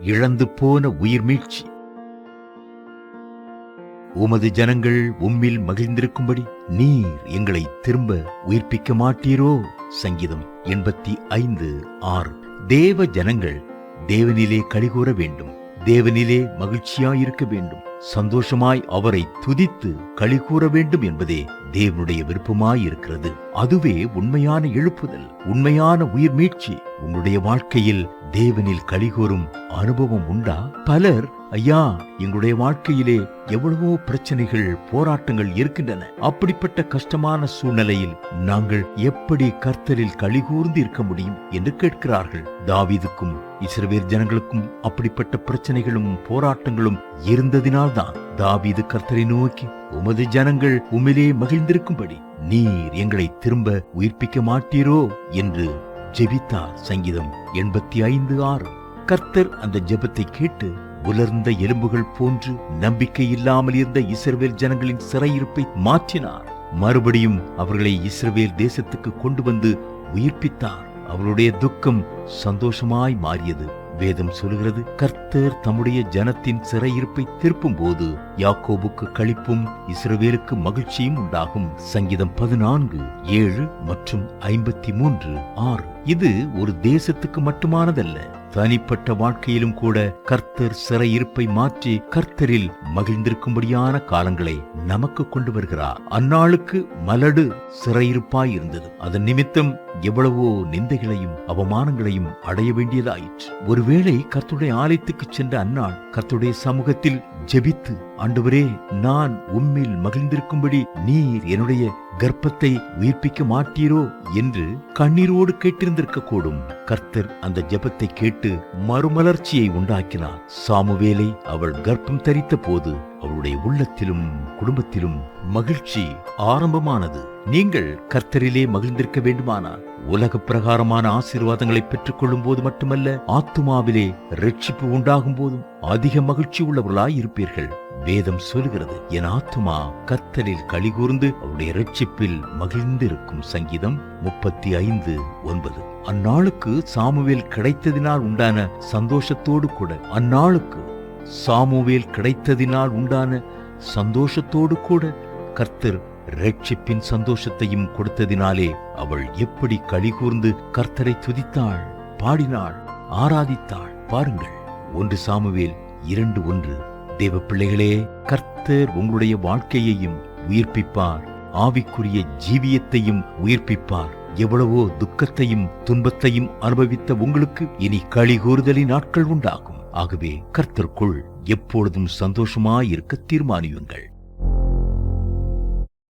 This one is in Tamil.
இழந்து போன உயிர் மீட்சி. உமது ஜனங்கள் உம்மில் மகிழ்ந்திருக்கும்படி நீர் எங்களை திரும்ப உயிர்ப்பிக்க மாட்டீரோ? சங்கீதம் எண்பத்தி ஐந்து ஆறு. தேவ ஜனங்கள் தேவனிலே கழிகூற வேண்டும். தேவனிலே மகிழ்ச்சியாயிருக்க வேண்டும். சந்தோஷமாய் அவரை துதித்து களி கூற வேண்டும் என்பதே தேவனுடைய விருப்பமாயிருக்கிறது. அதுவே உண்மையான எழுப்புதல் உண்மையான உயிர் மீட்சி. உங்களுடைய வாழ்க்கையில் தேவனில் கலிகூறும் அனுபவம் உண்டா? பலர் ஐயா எங்களுடைய வாழ்க்கையிலே எவ்வளவோ பிரச்சனைகள் போராட்டங்கள் இருக்கின்றன. அப்படிப்பட்ட கஷ்டமான சூழ்நிலையில் நாங்கள் எப்படி கர்த்தரில் கலிகூர்ந்து இருக்க முடியும்? என்று கேட்கிறார்கள். தாவீதுக்கும் இஸ்ரவேல் ஜனங்களுக்கும் அப்படிப்பட்ட பிரச்சனைகளும் போராட்டங்களும் இருந்ததினால் அதனால்தான் தாவீது கர்த்தரை நோக்கி உமது ஜனங்கள் உமிலே மகிழ்ந்திருக்கும்படி நீர் எங்களை திரும்ப உயிர்ப்பிக்க மாட்டீரோ என்று ஜெபித்தார் சங்கீதம் எண்பத்தி ஐந்து ஆறு. கர்த்தர் அந்த ஜெபத்தை கேட்டு உலர்ந்த எலும்புகள் போன்று நம்பிக்கை இல்லாமல் இருந்த இஸ்ரவேல் ஜனங்களின் சிறையிருப்பை மாற்றினார். மறுபடியும் அவர்களை இஸ்ரவேல் தேசத்துக்கு கொண்டு வந்து உயிர்ப்பித்தார். அவருடைய துக்கம் சந்தோஷமாய் மாறியது. வேதம் சொல்கிறது கர்த்தர் தம்முடைய ஜனத்தின் சிறையிருப்பை திருப்பும் போது யாக்கோபுக்கு களிப்பும் இஸ்ரவேலுக்கு மகிழ்ச்சியும் உண்டாகும். சங்கீதம் பதினான்கு ஏழு மற்றும் ஐம்பத்தி மூன்று ஆறு. இது ஒரு தேசத்துக்கு மட்டுமானதல்ல தனிப்பட்ட வாழ்க்கையிலும் கூட கர்த்தர் சிறையிருப்பை மாற்றி கர்த்தரில் மகிழ்ந்திருக்கும்படியான காலங்களை நமக்கு கொண்டு வருகிறார். அந்நாளுக்கு மலடு சிறையிருப்பாய் இருந்தது. அதன் நிமித்தம் எவ்வளவோ நிந்தைகளையும் அவமானங்களையும் அடைய வேண்டியதாயிற்று. ஒருவேளை கர்த்துடைய ஆலயத்துக்கு சென்ற அந்நாள் கர்த்துடைய சமூகத்தில் ஜெபித்து ஆண்டவரே நான் உம்மில் மகிழ்ந்திருக்கும்படி நீர் என்னுடைய கர்ப்பத்தை உயிர்ப்பிக்க மாட்டீரோ என்று கண்ணீரோடு கேட்டிருந்திருக்க கூடும் கர்த்தர் அந்த ஜெபத்தை கேட்டு மறுமலர்ச்சியை உண்டாக்கினார். சாமுவேலை அவள் கர்ப்பம் தரித்த போது அவளுடைய உள்ளத்திலும் குடும்பத்திலும் மகிழ்ச்சி ஆரம்பமானது. நீங்கள் கர்த்தரிலே மகிழ்ந்திருக்க வேண்டுமானால் உலக பிரகாரமான ஆசீர்வாதங்களை பெற்றுக் கொள்ளும் போது மட்டுமல்ல ஆத்துமாவிலே ரட்சிப்பு உண்டாகும் போதும் அதிக மகிழ்ச்சி உள்ளவர்களாய் இருப்பீர்கள். வேதம் சொல்கிறது என் ஆத்துமா கத்தலில் கலிகூர்ந்து அவருடைய ரட்சிப்பில் மகிழ்ந்திருக்கும் சங்கீதம் முப்பத்தி ஐந்து ஒன்பது. அந்நாளுக்கு சாமுவேல் கிடைத்ததினால் உண்டான சந்தோஷத்தோடு கூட அந்நாளுக்கு சாமுவேல் கிடைத்ததினால் உண்டான சந்தோஷத்தோடு கூட கர்த்தர் ரட்சிப்பின் சந்தோஷத்தையும் கொடுத்ததினாலே அவள் எப்படி கழிகூர்ந்து கர்த்தரை துதித்தாள் பாடினாள் ஆராதித்தாள். பாருங்கள் ஒன்று சாமுவேல் இரண்டு ஒன்று. தேவ பிள்ளைகளே கர்த்தர் உங்களுடைய வாழ்க்கையையும் உயிர்ப்பிப்பார். ஆவிக்குரிய ஜீவியத்தையும் உயிர்ப்பிப்பார். எவ்வளவோ துக்கத்தையும் துன்பத்தையும் அனுபவித்த உங்களுக்கு இனி களிகூறுதலின் நாட்கள் உண்டாகும். ஆகவே கர்த்தருக்குள் எப்பொழுதும் சந்தோஷமாயிருக்க தீர்மானியுங்கள்.